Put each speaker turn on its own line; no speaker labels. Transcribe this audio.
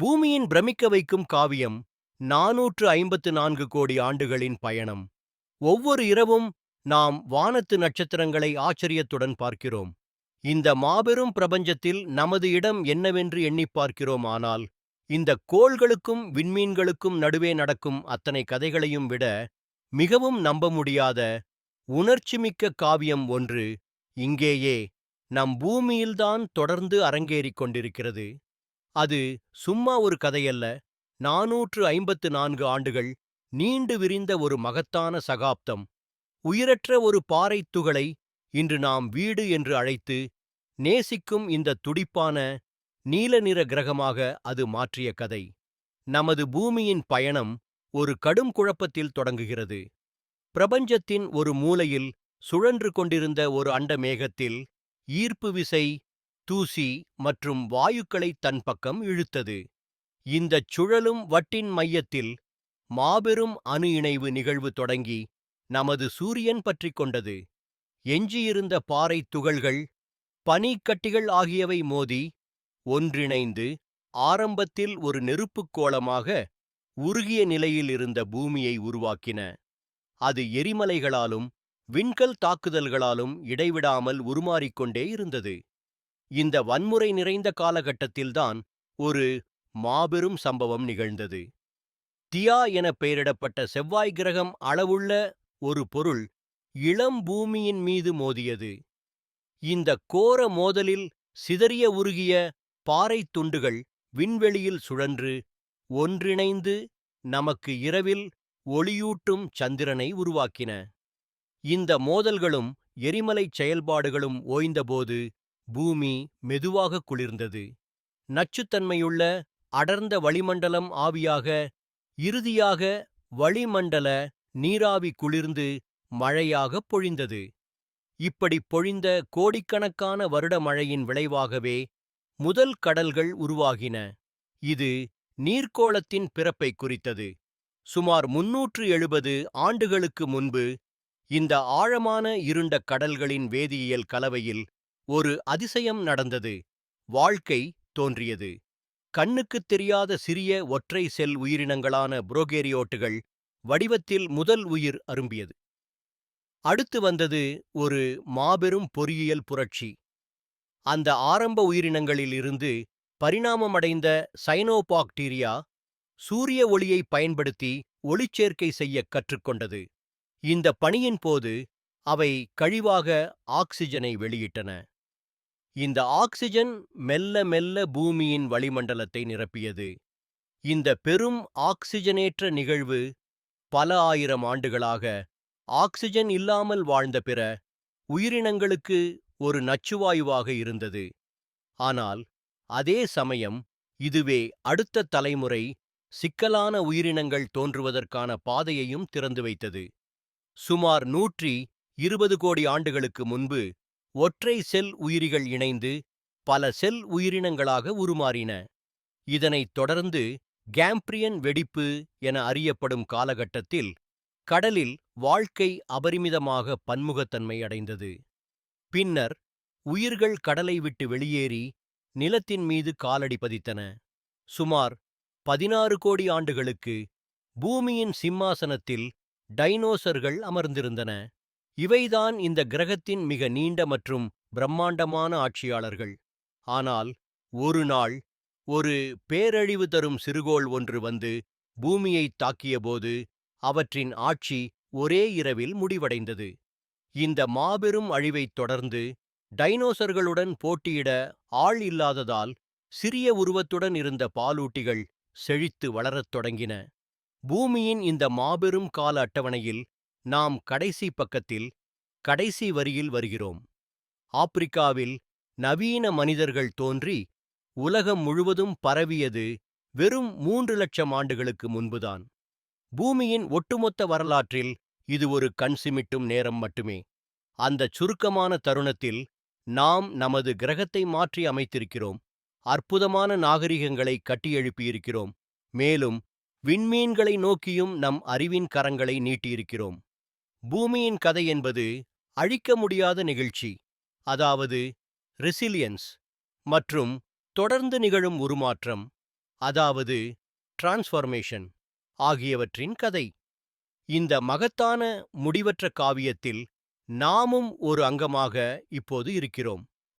பூமியின் பிரமிக்க வைக்கும் காவியம் நாநூற்று ஐம்பத்து நான்கு கோடி ஆண்டுகளின் பயணம். ஒவ்வொரு இரவும் நாம் வானத்து நட்சத்திரங்களை ஆச்சரியத்துடன் பார்க்கிறோம். இந்த மாபெரும் பிரபஞ்சத்தில் நமது இடம் என்னவென்று எண்ணிப் பார்க்கிறோம் ஆனால் இந்த கோள்களுக்கும் விண்மீன்களுக்கும் நடுவே நடக்கும் அத்தனை கதைகளையும் விட மிகவும் நம்ப முடியாத உணர்ச்சிமிக்க காவியம் ஒன்று இங்கேயே நம் பூமியில்தான் தொடர்ந்து அரங்கேறிக் கொண்டிருக்கிறது. அது சும்மா ஒரு கதையல்ல. நாநூற்று ஐம்பத்து நான்கு ஆண்டுகள் நீண்டு விரிந்த ஒரு மகத்தான சகாப்தம். உயிரற்ற ஒரு பாறைத் துகளை இன்று நாம் வீடு என்று அழைத்து நேசிக்கும் இந்த துடிப்பான நீல நிற கிரகமாக அது மாற்றிய கதை. நமது பூமியின் பயணம் ஒரு கடும் குழப்பத்தில் தொடங்குகிறது. பிரபஞ்சத்தின் ஒரு மூலையில் சுழன்று கொண்டிருந்த ஒரு அண்ட மேகத்தில் ஈர்ப்பு விசை தூசி மற்றும் வாயுக்களை தன் பக்கம் இழுத்தது. இந்தச் சுழலும் வட்டின் மையத்தில் மாபெரும் அணு இணைவு நிகழ்வு தொடங்கி நமது சூரியன் பற்றிக் கொண்டது. எஞ்சியிருந்த பாறைத் துகள்கள் பனிக்கட்டிகள் ஆகியவை மோதி ஒன்றிணைந்து ஆரம்பத்தில் ஒரு நெருப்புக் கோளமாக உருகிய நிலையில் இருந்த பூமியை உருவாக்கின. அது எரிமலைகளாலும் விண்கல் தாக்குதல்களாலும் இடைவிடாமல் உருமாறிக்கொண்டே இருந்தது. இந்த வன்முறை நிறைந்த காலகட்டத்தில்தான் ஒரு மாபெரும் சம்பவம் நிகழ்ந்தது. தியா என பெயரிடப்பட்ட செவ்வாய் கிரகம் அளவுள்ள ஒரு பொருள் இளம் பூமியின் மீது மோதியது. இந்த கோர மோதலில் சிதறிய உருகிய பாறைத் துண்டுகள் விண்வெளியில் சுழன்று ஒன்றிணைந்து நமக்கு இரவில் ஒளியூட்டும் சந்திரனை உருவாக்கின. இந்த மோதல்களும் எரிமலைச் செயல்பாடுகளும் ஓய்ந்தபோது பூமி மெதுவாக குளிர்ந்தது. நச்சுத்தன்மையுள்ள அடர்ந்த வளிமண்டலம் ஆவியாக இறுதியாக வளிமண்டல நீராவி குளிர்ந்து மழையாகப் பொழிந்தது. இப்படிப் பொழிந்த கோடிக்கணக்கான வருட மழையின் விளைவாகவே முதல் கடல்கள் உருவாகின. இது நீர்க்கோளத்தின் பிறப்பை குறித்தது. சுமார் முன்னூற்று எழுபது ஆண்டுகளுக்கு முன்பு இந்த ஆழமான இருண்ட கடல்களின் வேதியியல் கலவையில் ஒரு அதிசயம் நடந்தது. வாழ்க்கை தோன்றியது. கண்ணுக்குத் தெரியாத சிறிய ஒற்றை செல் உயிரினங்களான புரோகேரியோட்டுகள் வடிவத்தில் முதல் உயிர் அரும்பியது. அடுத்து வந்தது ஒரு மாபெரும் பொறியியல் புரட்சி. அந்த ஆரம்ப உயிரினங்களில் இருந்து பரிணாமமடைந்த சைனோபாக்டீரியா சூரிய ஒளியை பயன்படுத்தி ஒளிச்சேர்க்கை செய்யக் கற்றுக்கொண்டது. இந்த பணியின் போது அவை கழிவாக ஆக்சிஜனை வெளியிட்டன. இந்த ஆக்சிஜன் மெல்ல மெல்ல பூமியின் வளிமண்டலத்தை நிரப்பியது. இந்த பெரும் ஆக்சிஜனேற்ற நிகழ்வு பல ஆயிரம் ஆண்டுகளாக ஆக்சிஜன் இல்லாமல் வாழ்ந்த பிற உயிரினங்களுக்கு ஒரு நச்சுவாயுவாக இருந்தது. ஆனால் அதே சமயம் இதுவே அடுத்த தலைமுறை சிக்கலான உயிரினங்கள் தோன்றுவதற்கான பாதையையும் திறந்து வைத்தது. சுமார் நூற்றி இருபது கோடி ஆண்டுகளுக்கு முன்பு ஒற்றை செல் உயிரிகள் இணைந்து பல செல் உயிரினங்களாக உருமாறின. இதனைத் தொடர்ந்து கேம்ப்ரியன் வெடிப்பு என அறியப்படும் காலகட்டத்தில் கடலில் வாழ்க்கை அபரிமிதமாக பன்முகத்தன்மை அடைந்தது. பின்னர் உயிர்கள் கடலை விட்டு வெளியேறி நிலத்தின் மீது காலடி பதித்தன. சுமார் பதினாறு கோடி ஆண்டுகளுக்கு பூமியின் சிம்மாசனத்தில் டைனோசர்கள் அமர்ந்திருந்தன. இவைதான் இந்த கிரகத்தின் மிக நீண்ட மற்றும் பிரம்மாண்டமான ஆட்சியாளர்கள். ஆனால் ஒரு நாள் ஒரு பேரழிவு தரும் சிறுகோள் ஒன்று வந்து பூமியைத் தாக்கியபோது அவற்றின் ஆட்சி ஒரே இரவில் முடிவடைந்தது. இந்த மாபெரும் அழிவைத் தொடர்ந்து டைனோசர்களுடன் போட்டியிட ஆள் இல்லாததால் சிறிய உருவத்துடன் இருந்த பாலூட்டிகள் செழித்து வளரத் தொடங்கின. பூமியின் இந்த மாபெரும் கால அட்டவணையில் நாம் கடைசி பக்கத்தில் கடைசி வரியில் வருகிறோம். ஆப்பிரிக்காவில் நவீன மனிதர்கள் தோன்றி உலகம் முழுவதும் பரவியது வெறும் மூன்று லட்சம் ஆண்டுகளுக்கு முன்புதான். பூமியின் ஒட்டுமொத்த வரலாற்றில் இது ஒரு கண் சிமிட்டும் நேரம் மட்டுமே. அந்தச் சுருக்கமான தருணத்தில் நாம் நமது கிரகத்தை மாற்றி அமைத்திருக்கிறோம். அற்புதமான நாகரிகங்களை கட்டியெழுப்பியிருக்கிறோம் மேலும் விண்மீன்களை நோக்கியும் நம் அறிவின் கரங்களை நீட்டியிருக்கிறோம். பூமியின் கதை என்பது அழிக்க முடியாத நிகழ்ச்சி அதாவது ரெசிலியன்ஸ் மற்றும் தொடர்ந்து நிகழும் உருமாற்றம் அதாவது டிரான்ஸ்ஃபர்மேஷன் ஆகியவற்றின் கதை. இந்த மகத்தான முடிவற்ற காவியத்தில் நாமும் ஒரு அங்கமாக இப்போது இருக்கிறோம்.